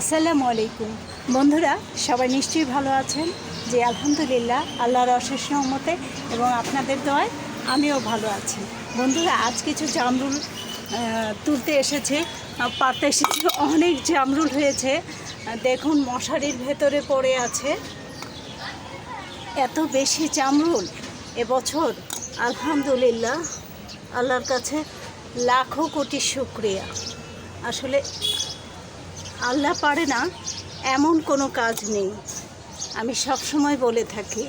আসসালামু আলাইকুম। বন্ধুরা, সবাই নিশ্চয়ই ভালো আছেন? যে আলহামদুলিল্লাহ, আল্লাহর অশেষ রহমতে এবং আপনাদের দয় আমিও ভালো আছি। বন্ধুরা, আজ কিছু জামরুল তুলতে এসেছে পাড়তে এসেছে, অনেক জামরুল হয়েছে। দেখুন, মশারির ভেতরে পড়ে আছে। এত বেশি জামরুল এবছর, আলহামদুলিল্লাহ, আল্লাহর কাছে লাখো কোটি শুক্রিয়া। আসলে আল্লাহ পারে না, এমন কোনো কাজ নেই। আমি সব সময় বলে থাকি,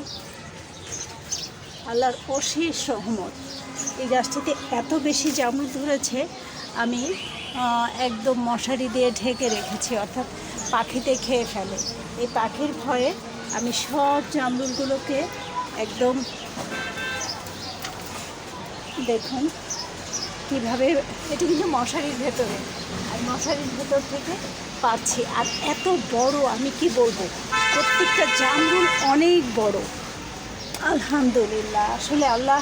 আল্লাহর অশেষ সহমত এই গাছটিতে এত বেশি জামরুল ধরেছে, আমি একদম মশারি দিয়ে ঢেকে রেখেছি, অর্থাৎ পাখিতে খেয়ে ফেলে। এই পাখির ভয়ে আমি সব জামরুলগুলোকে একদম দেখুন, কীভাবে এটা কিন্তু মশারির ভেতরে। মশারির ভেতর থেকে পাচ্ছি। আর এত বড়, আমি কি বলব? প্রত্যেকটা জামরুল অনেক বড়। আলহামদুলিল্লাহ। আসলে আল্লাহ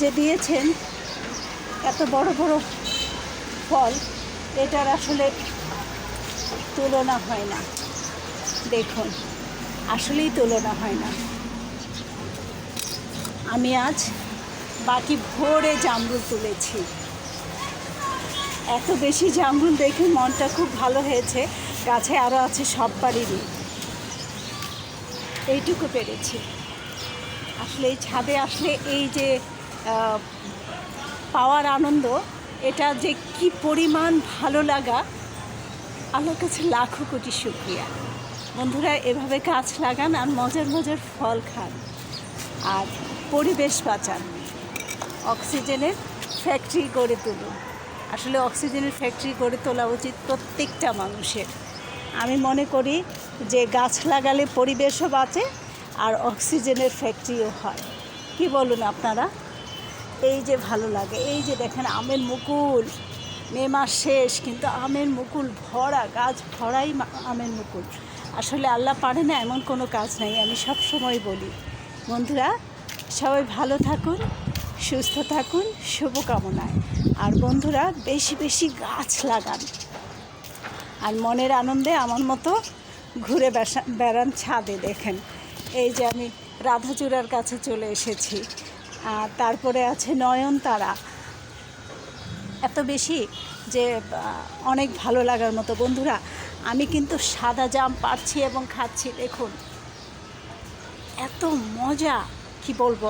যে দিয়েছেন এত বড় বড় ফল, এটার আসলে তুলনা হয় না। দেখুন, আসলেই তুলনা হয় না। আমি আজ বাটি ভরে জামরুল তুলেছি। এত বেশি জামরুল দেখে মনটা খুব ভালো হয়েছে। গাছে আরও আছে সব বাড়িরই। এইটুকু পেরেছি। আসলে এই ছাদে আসলে এই যে পাওয়ার আনন্দ, এটা যে কি পরিমাণ ভালো লাগা আমার কাছে লাখো কোটি শুক্রিয়া। বন্ধুরা, এভাবে গাছ লাগান আর মজার মজার ফল খান। আর পরিবেশ বাঁচান। অক্সিজেনের ফ্যাক্টরি গড়ে তুলুন। আসলে অক্সিজেনের ফ্যাক্টরি গড়ে তোলা উচিত প্রত্যেকটা মানুষের। আমি মনে করি যে গাছ লাগালে পরিবেশও বাঁচে আর অক্সিজেনের ফ্যাক্টরিও হয়। কি বলুন আপনারা? এই যে ভালো লাগে। এই যে দেখেন আমের মুকুল, মে মাস শেষ, কিন্তু আমের মুকুল ভরা, গাছ ভরাই আমের মুকুল। আসলে আল্লাহ পারে না এমন কোনো কাজ নাই, আমি সব সময় বলি। বন্ধুরা, সবাই ভালো থাকুন সুস্থ থাকুন, শুভকামনায়। আর বন্ধুরা, বেশি বেশি গাছ লাগান। আর মনের আনন্দে আমার মতো ঘুরে বেড়ান ছাদে, দেখেন। এই যে আমি রাধাচূড়ার কাছে চলে এসেছি। আর তারপরে আছে নয়নতারা। এত বেশি যে অনেক ভালো লাগার মতো। বন্ধুরা, আমি কিন্তু সাদা জাম পাচ্ছি এবং খাচ্ছি, দেখুন। এত মজা, কি বলব?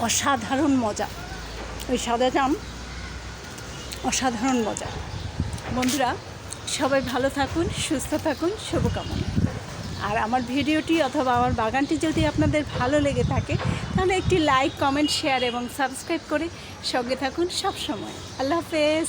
অসাধারণ মজা। ওই সাদা জাম, অসাধারণ মজা। বন্ধুরা, সবাই ভালো থাকুন, সুস্থ থাকুন, শুভকামনা। আর আমার ভিডিওটি অথবা আমার বাগানটি যদি আপনাদের ভালো লেগে থাকে, তাহলে একটি লাইক, কমেন্ট, শেয়ার এবং সাবস্ক্রাইব করে সঙ্গে থাকুন সবসময়। আল্লাহ হাফেজ।